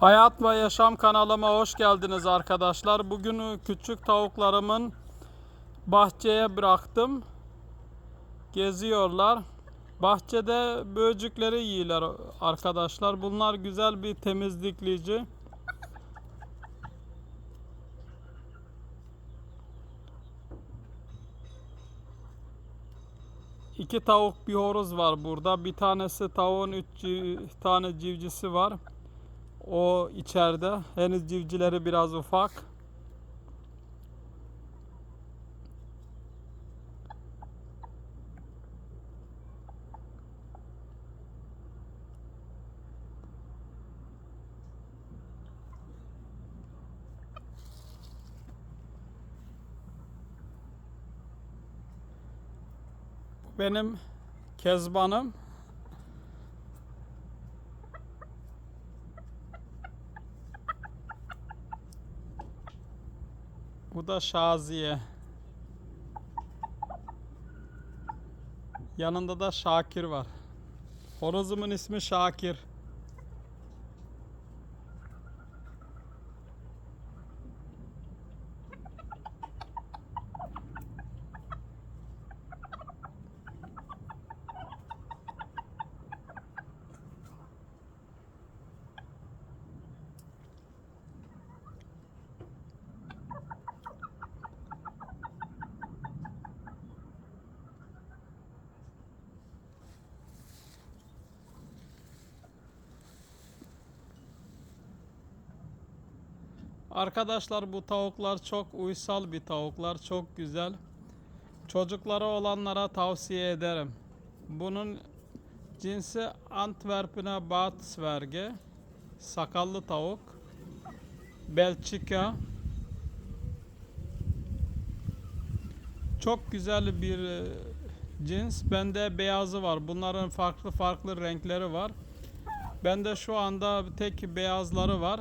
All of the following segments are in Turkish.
Hayat ve Yaşam kanalıma hoş geldiniz arkadaşlar. Bugün küçük tavuklarımın bahçeye bıraktım. Geziyorlar. Bahçede böcekleri yiyorlar arkadaşlar. Bunlar güzel bir temizlikleyici. İki tavuk bir horoz var burada. Bir tanesi tavuğun üç tane civcisi var. O içeride. Henüz civcileri biraz ufak. Benim Kezban'ım. Bu da Şaziye. Yanında da Şakir var. Horozumun ismi Şakir. Arkadaşlar bu tavuklar çok uysal bir tavuklar. Çok güzel. Çocukları olanlara tavsiye ederim. Bunun cinsi Antwerp'ine Baatsverge. Sakallı tavuk. Belçika. Çok güzel bir e, cins. Bende beyazı var. Bunların farklı farklı renkleri var. Bende şu anda tek beyazları var.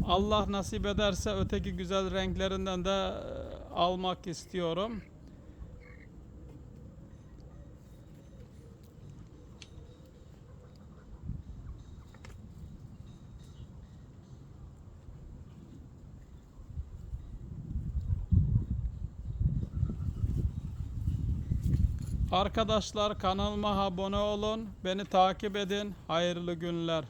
Allah nasip ederse öteki güzel renklerinden de e, almak istiyorum. Arkadaşlar kanalıma abone olun, beni takip edin. Hayırlı günler.